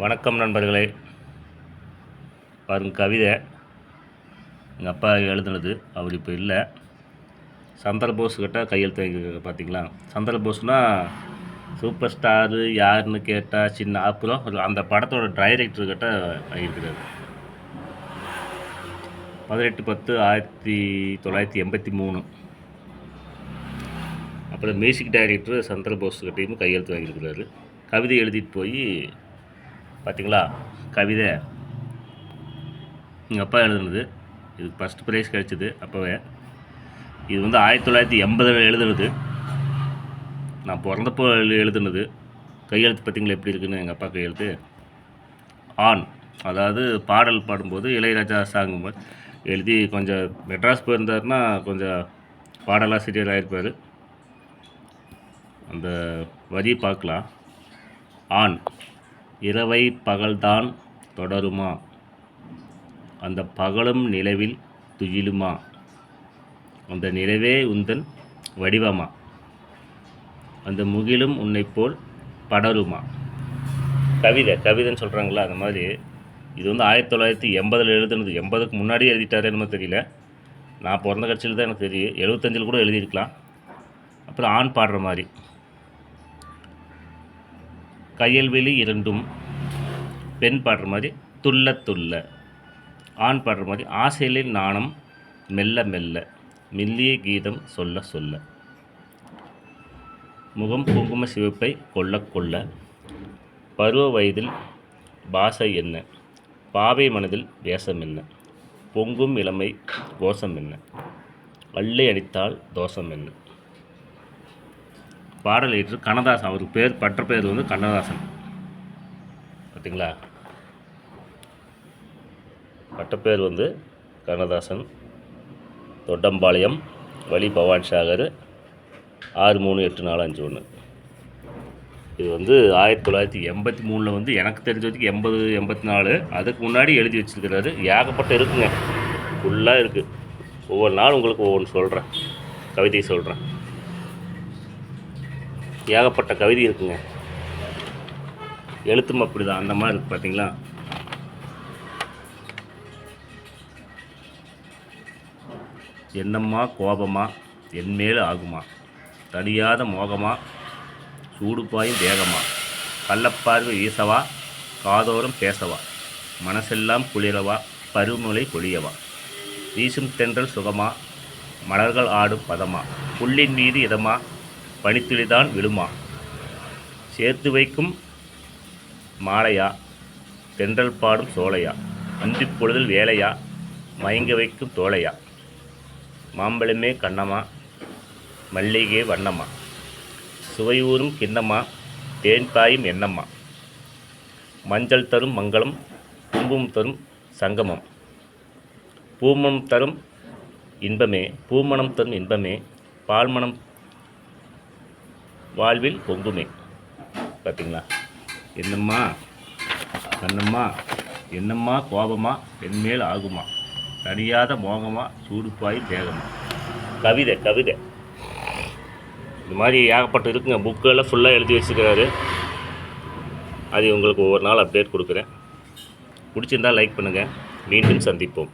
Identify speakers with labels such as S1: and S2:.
S1: வணக்கம் நண்பர்களே. பாருங்க கவிதை. எங்கள் அப்பா எழுதுனது அவர் இப்போ இல்லை. சந்திர போஸ் கையெழுத்து வாங்கியிருக்காரு பார்த்தீங்களா சந்திர போஸ்னால் சூப்பர் ஸ்டாரு யாருன்னு கேட்டால் சின்ன அப்புறம் அந்த படத்தோட டைரக்டர் கிட்ட வாங்கியிருக்கிறாரு. பதினெட்டு பத்து ஆயிரத்தி தொள்ளாயிரத்தி எண்பத்தி மூணு. அப்புறம் மியூசிக் டைரக்டர் சந்திர போஸ் கிட்டையும் கையெழுத்து வாங்கியிருக்கிறாரு. கவிதை எழுதிட்டு போய் பார்த்தீங்களா கவிதை. எங்கள் அப்பா எழுதுனது. இது ஃபஸ்ட் ப்ரைஸ் கிடச்சிது அப்போவே. இது வந்து ஆயிரத்தி தொள்ளாயிரத்தி எண்பதில் எழுதுனது. நான் பிறந்தப்போ எழுதுனது. கையெழுத்து பார்த்தீங்களா எப்படி இருக்குன்னு எங்கள் அப்பா கையெழுத்து ஆன் அதாவது பாடல் பாடும்போது இளையராஜா சாங் எழுதி கொஞ்சம் மெட்ராஸ் போயிருந்தாருன்னா கொஞ்சம் பாடலாசிரியர் ஆயிருப்பார். அந்த வரி பார்க்கலாம். ஆண். இரவை பகல்தான் தொடருமா? அந்த பகலும் நிலவில் துயிலுமா? அந்த நிலவே உந்தன் வடிவமா? அந்த முகிலும் உன்னை போல் படருமா? கவிதை கவிதைன்னு சொல்கிறாங்களா அந்த மாதிரி. இது வந்து ஆயிரத்தி தொள்ளாயிரத்தி எண்பதில் எழுதுனது. எண்பதுக்கு முன்னாடியே எழுதிட்டாரு என்னமோ தெரியல. நான் பிறந்த கட்சியில் தான் எனக்கு தெரியும். எழுபத்தஞ்சில் கூட எழுதியிருக்கலாம். அப்புறம் ஆண் பாடுற மாதிரி. கையல்வெளி இரண்டும். பெண் பாடுற மாதிரி துள்ள துள்ள. ஆண் பாடுற மாதிரி ஆசைகளில் நாணம் மெல்ல மெல்ல. மெல்லிய கீதம் சொல்ல சொல்ல. முகம் குங்கும சிவப்பை கொள்ள கொள்ள. பருவ வயதில் பாசை என்ன? பாவை மனதில் வேஷம் என்ன? பொங்கும் இளமை கோஷம் என்ன? அள்ளி அடித்தால் தோஷம் என்ன? பாடல் ஏற்று கண்ணதாசன் அவருக்கு பேர் பற்ற பேர் வந்து கண்ணதாசன். பார்த்தீங்களா பட்டப்பேர் வந்து கண்ணதாசன். தொட்டம்பாளையம் வழி பவான் சாகர் ஆறு மூணு எட்டு நாலு அஞ்சு ஒன்று. இது வந்து ஆயிரத்தி தொள்ளாயிரத்தி எண்பத்தி மூணில் வந்து எனக்கு தெரிஞ்ச வரைக்கும் எண்பது எண்பத்தி நாலு. அதுக்கு முன்னாடி எழுதி வச்சுருக்கிறாரு. ஏகப்பட்ட இருக்குங்க. ஃபுல்லாக இருக்குது ஒவ்வொரு நாள் உங்களுக்கு ஒவ்வொன்று சொல்கிறேன் கவிதை சொல்கிறேன் ஏகப்பட்ட கவிதை இருக்குங்க. எழுத்தும் அப்படிதான். அந்த மாதிரி இருக்கு பார்த்தீங்களா என்னம்மா கோபமா? என்மேல் ஆகுமா? தணியாத மோகமா? சூடுபாயும் வேகமா? கள்ளப்பார்வை வீசவா? காதோரம் பேசவா? மனசெல்லாம் குளிரவா? பருவமழை பொழியவா? வீசும் தென்றல் சுகமா? மலர்கள் ஆடும் பதமா? புல்லின் மீது இதமா? பனித்துளிதான் விழுமா? சேர்த்து வைக்கும் மாலையா? தென்றல் பாடும் சோலையா? அந்திப் பொழுதில் வேலையா? மயங்க வைக்கும் தோலையா? மாம்பழமே கண்ணமா? மல்லிகை வண்ணம்மா சுவையூறும் கிண்ணம்மா தேன் பாயும் எண்ணம்மா மஞ்சள் தரும் மங்களம் கும்பம் தரும் சங்கமம். பூமணம் தரும் இன்பமே பூமணம் தரும் இன்பமே பால்மணம் வாழ்வில் பொங்குமே. பார்த்தீங்களா என்னம்மா? கண்ணம்மா என்னம்மா கோபமா? என்மேல் ஆகுமா? தனியாத மோகமா? சூடுப்பாய் தேகமா? கவிதை கவிதை. இந்த மாதிரி ஏகப்பட்ட இருக்குங்க. புக்கெல்லாம் ஃபுல்லாக எழுதி வச்சுக்கிறாரு அது உங்களுக்கு ஒவ்வொரு நாள் அப்டேட் கொடுக்குறேன். பிடிச்சிருந்தா லைக் பண்ணுங்கள் மீண்டும் சந்திப்போம்.